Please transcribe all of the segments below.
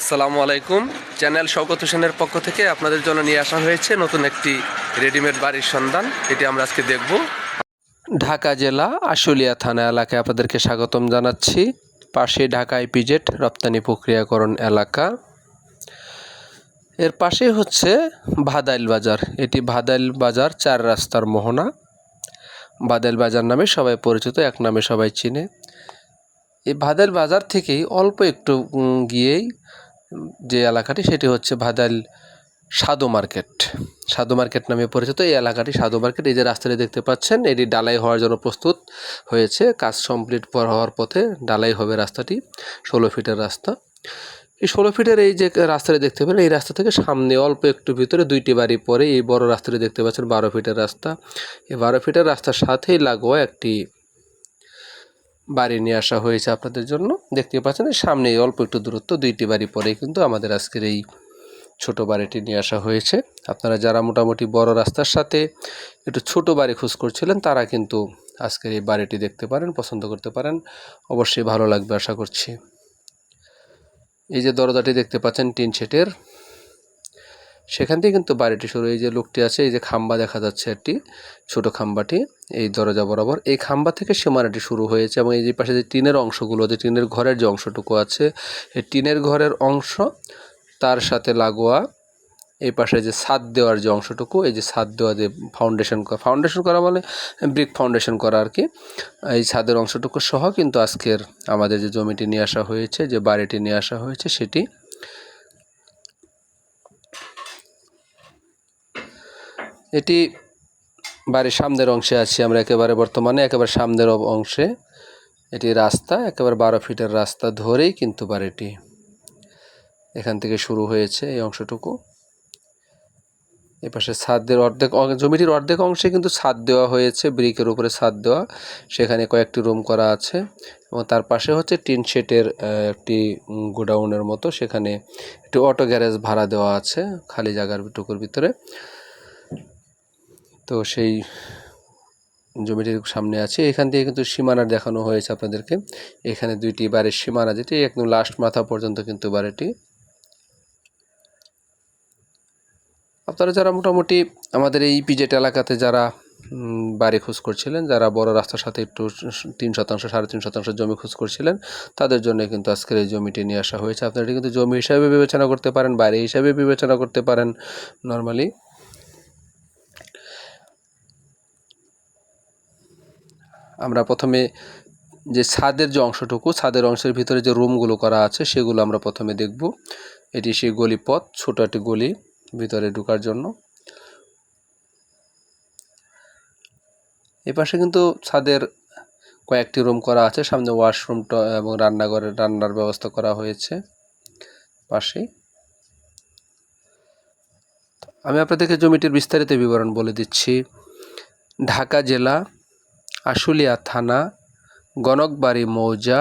আসসালামু আলাইকুম। চ্যানেল শওকত হোসেনের পক্ষ থেকে আপনাদের জন্য নিয়ে আসা হয়েছে নতুন একটি রেডিমেড বাড়ির সন্ধান। এটি আমরা আজকে দেখব। ঢাকা জেলা আশুলিয়া থানা এলাকায় আপনাদেরকে স্বাগতম জানাচ্ছি। পাশে ঢাকা ইপিজেড রপ্তানি প্রক্রিয়াকরণ এলাকা। এর পাশে হচ্ছে ভাদাইল বাজার। এটি ভাদাইল বাজার চার রাস্তার মোহনা। ভাদাইল বাজার নামে সবাই পরিচিত, এক নামে সবাই চিনে। এই ভাদাইল বাজার থেকেই অল্প একটু গিয়েই যে এলাকাটি সেটি হচ্ছে ভাদাইল সাদু মার্কেট। সাদু মার্কেট নামে পরিচিত এই এলাকাটি সাদু মার্কেট। এই যে রাস্তাটি দেখতে পাচ্ছেন, এটি ডালাই হওয়ার জন্য প্রস্তুত হয়েছে। কাজ কমপ্লিট হওয়ার পথে ডালাই হবে রাস্তাটি, ষোলো ফিটের রাস্তা। এই ষোলো ফিটের এই যে রাস্তাটি দেখতে পেলেন, এই রাস্তা থেকে সামনে অল্প একটু ভিতরে দুইটি বাড়ি পরে এই বড় রাস্তাটি দেখতে পাচ্ছেন, বারো ফিটের রাস্তা। এই বারো ফিটের রাস্তার সাথেই লাগোয়া একটি বাড়ি নিয়ে আসা হয়েছে আপনাদের জন্য। দেখতে পাচ্ছেন সামনে অল্প একটু দূরত্ব, দুইটি বাড়ি পরেই কিন্তু আমাদের আজকের এই ছোট বাড়িটি নিয়ে আসা হয়েছে। আপনারা যারা মোটামুটি বড় রাস্তার সাথে একটু ছোট বাড়ি খোঁজ করছিলেন, তারা কিন্তু আজকের এই বাড়িটি দেখতে পারেন, পছন্দ করতে পারেন। অবশ্যই ভালো লাগবে, আশা করছি। এই যে দরজাটি দেখতে পাচ্ছেন, টিন শেটের সেখান থেকে কিন্তু বাড়িটি শুরু। এই যে লোকটি আছে, এই যে খাম্বা দেখা যাচ্ছে একটি, ছোট খাম্বাটি, এই দরজা বরাবর। এই খাম্বা থেকে সীমানাটি শুরু হয়েছে এবং এই যে পাশে যে টিনের অংশগুলো যে টিনের ঘরের যে অংশটুকু আছে, এই টিনের ঘরের অংশ, তার সাথে লাগোয়া, এই পাশে যে ছাদ দেওয়ার যে অংশটুকু, এই যে ছাদ দেওয়া যে ফাউন্ডেশন করা ফাউন্ডেশন করা মানে ব্রিক ফাউন্ডেশন করা আর কি। এই ছাদের অংশটুকু সহ কিন্তু আজকের আমাদের যে জমিটি নিয়ে আসা হয়েছে, যে বাড়িটি নিয়ে আসা হয়েছে, সেটি এটি বাড়ির সামনের অংশে আছি আমরা একেবারে বর্তমানে, একেবারে সামনের অংশে। এটি রাস্তা, একেবারে বারো ফিটের রাস্তা ধরেই কিন্তু বাড়িটি। এখান থেকে শুরু হয়েছে এই অংশটুকু। এপাশে ছাদের অর্ধেক জমিটির অর্ধেক অংশে কিন্তু ছাদ দেওয়া হয়েছে, ব্রিকের উপরে ছাদ দেওয়া। সেখানে কয়েকটি রুম করা আছে এবং তার পাশে হচ্ছে টিন শেটের একটি গোডাউনের মতো। সেখানে একটি অটো গ্যারেজ ভাড়া দেওয়া আছে খালি জায়গার টুকুর ভিতরে। তো সেই জমিটির সামনে আছে। এখান থেকে কিন্তু সীমানা দেখানো হয়েছে আপনাদেরকে। এখানে দুইটি বাড়ির সীমানা, যেটি একদম লাস্ট মাথা পর্যন্ত কিন্তু বাড়িটি। আপনারা যারা মোটামুটি আমাদের এই পিজেট এলাকাতে যারা বাড়ি খোঁজ করছিলেন, যারা বড় রাস্তার সাথে একটু তিন শতাংশ, সাড়ে তিন শতাংশ জমি খোঁজ করছিলেন, তাদের জন্য কিন্তু আজকের এই জমিটি নিয়ে আসা হয়েছে। আপনারা কিন্তু জমি হিসাবে বিবেচনা করতে পারেন, বাড়ি হিসাবে বিবেচনা করতে পারেন নর্মালি আমরা প্রথমে যে ছাদের যে অংশটুকু, ছাদের অংশের ভিতরে যে রুমগুলো করা আছে, সেগুলো আমরা প্রথমে দেখব। এটি সেই গলি পথ ছোট একটি গলি ভিতরে ঢোকার জন্য। এ পাশে কিন্তু ছাদের কয়েকটি রুম করা আছে, সামনে ওয়াশরুমটা এবং রান্নাঘরের রান্নার ব্যবস্থা করা হয়েছে পাশেই। আমি আপনাদেরকে জমিটির বিস্তারিত বিবরণ বলে দিচ্ছি। ঢাকা জেলা আশুলিয়া থানা, গণকবাড়ি মৌজা,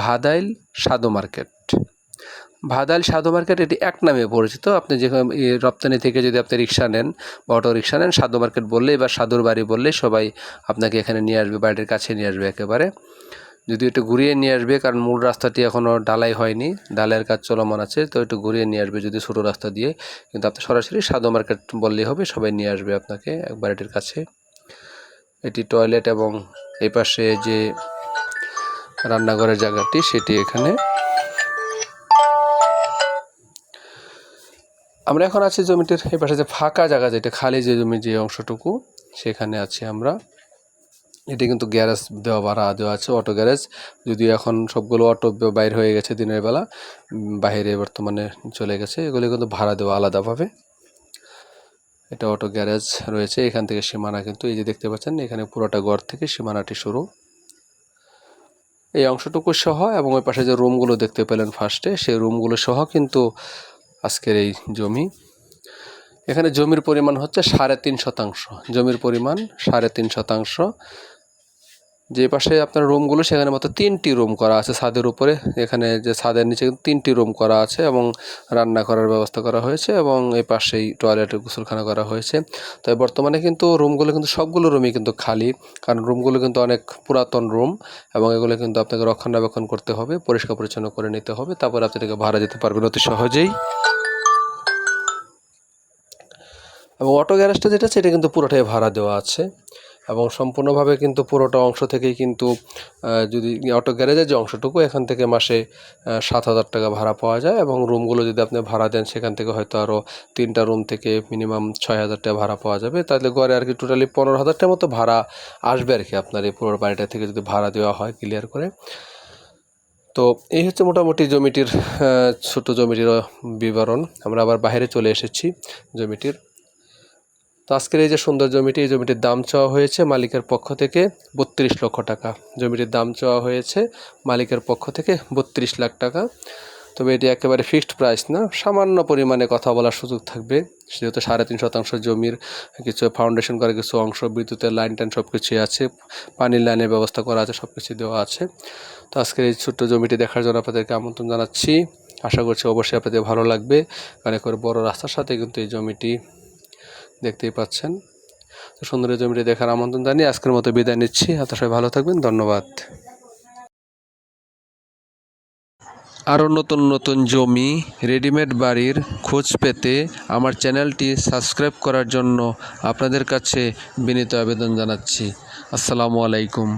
ভাদাইল সাধু মার্কেট। ভাদাইল সাধু মার্কেট এটি এক নামে পরিচিত। আপনি যেখানে রপ্তানি থেকে যদি আপনি রিক্সা নেন বা অটো রিক্সা নেন সাধু মার্কেট বললেই বা সাধুর বাড়ি বললেই সবাই আপনাকে এখানে নিয়ে আসবে, বাড়ির কাছে নিয়ে আসবে একেবারে। যদি একটু ঘুরিয়ে নিয়ে আসবে, কারণ মূল রাস্তাটি এখনও ঢালাই হয়নি, ঢালাইয়ের কাজ চলমান আছে, তো একটু ঘুরিয়ে নিয়ে আসবে যদি ছোটো রাস্তা দিয়ে। কিন্তু আপনি সরাসরি সাধু মার্কেট বললেই হবে, সবাই নিয়ে আসবে আপনাকে বাড়িটির কাছে। এটি টয়লেট এবং এই পাশে যে রান্নাঘরের জায়গাটি, সেটি এখানে। আমরা এখন আছি জমিটির এই পাশে যে ফাঁকা জায়গা যেটা খালি যে জমি যে অংশটুকু, সেখানে আছি আমরা। এটি কিন্তু গ্যারেজ দেওয়া, ভাড়া দেওয়া আছে অটো গ্যারেজ। যদিও এখন সবগুলো অটো বাইর হয়ে গেছে দিনের বেলা বাইরে বর্তমানে চলে গেছে। এগুলি কিন্তু ভাড়া দেওয়া আলাদাভাবে। এটা অটো গ্যারেজ রয়েছে, এখান থেকে সীমানা কিন্তু এই যে দেখতে পাচ্ছেন, এখানে পুরোটা গড় থেকে সীমানাটি শুরু। এই অংশটুকু সহ এবং ওই পাশে যে রুমগুলো দেখতে পেলেন ফার্স্টে সেই রুমগুলো সহ কিন্তু আজকের এই জমি। এখানে জমির পরিমাণ হচ্ছে সাড়ে তিন শতাংশ। জমির পরিমাণ সাড়ে তিন শতাংশ। যে পাশে আপনার রুমগুলো, সেখানে মাত্র তিনটি রুম করা আছে ছাদের উপরে। এখানে যে ছাদের নিচে তিনটি রুম করা আছে এবং রান্না করার ব্যবস্থা করা হয়েছে এবং এই পাশেই টয়লেটের গোসলখানা করা হয়েছে। তবে বর্তমানে কিন্তু রুমগুলো কিন্তু সবগুলো রুমই কিন্তু খালি, কারণ রুমগুলো কিন্তু অনেক পুরাতন রুম এবং এগুলো কিন্তু আপনাকে রক্ষণাবেক্ষণ করতে হবে, পরিষ্কার পরিচ্ছন্ন করে নিতে হবে, তারপর আপনি এটাকে ভাড়া দিতে পারবেন অতি সহজেই। এবং অটো গ্যারেজটা যেটা সেটা কিন্তু পুরোটাই ভাড়া দেওয়া আছে। এবং সম্পূর্ণভাবে কিন্তু পুরোটা অংশ থেকেই কিন্তু যদি অটো গ্যারেজের যে অংশটুকু, এখান থেকে মাসে সাত হাজার টাকা ভাড়া পাওয়া যায় এবং রুমগুলো যদি আপনি ভাড়া দেন, সেখান থেকে হয়তো আরও তিনটা রুম থেকে মিনিমাম ছয় হাজার টাকা ভাড়া পাওয়া যাবে। তাহলে গড়ে আর কি টোটালি পনেরো হাজার টাকার মতো ভাড়া আসবে আর কি আপনার এই পুরো বাড়িটা থেকে যদি ভাড়া দেওয়া হয় ক্লিয়ার করে। তো এই হচ্ছে মোটামুটি জমিটির ছোট জমিটির বিবরণ। আমরা আবার বাইরে চলে এসেছি জমিটির। তো আজকের এই যে সুন্দর জমিটি, এই জমিটির দাম চাওয়া হয়েছে মালিকের পক্ষ থেকে বত্রিশ লক্ষ টাকা। জমিটির দাম চাওয়া হয়েছে মালিকের পক্ষ থেকে বত্রিশ লাখ টাকা। তবে এটি একেবারে ফিক্সড প্রাইস না, সামান্য পরিমাণে কথা বলার সুযোগ থাকবে। যেহেতু সাড়ে তিন শতাংশ জমির কিছু ফাউন্ডেশন করা, কিছু অংশ বিদ্যুতের লাইন টাইন সব কিছুই আছে পানির লাইনের ব্যবস্থা করা আছে সব কিছু দেওয়া আছে। তো আজকের এই ছোট্ট জমিটি দেখার জন্য আপনাদেরকে আমন্ত্রণ জানাচ্ছি। আশা করছি অবশ্যই আপনাদের ভালো লাগবে। অনেক করে বড় রাস্তার সাথে কিন্তু এই জমিটি দেখতেই পাচ্ছেন। তো সুন্দর জমিটি দেখার আমন্ত্রণ জানিয়ে আজকের মতো বিদায় নিচ্ছি। আপনার সবাই ভালো থাকবেন। ধন্যবাদ। আরও নতুন নতুন জমি, রেডিমেড বাড়ির খোঁজ পেতে আমার চ্যানেলটি সাবস্ক্রাইব করার জন্য আপনাদের কাছে বিনীত আবেদন জানাচ্ছি। আসসালামু আলাইকুম।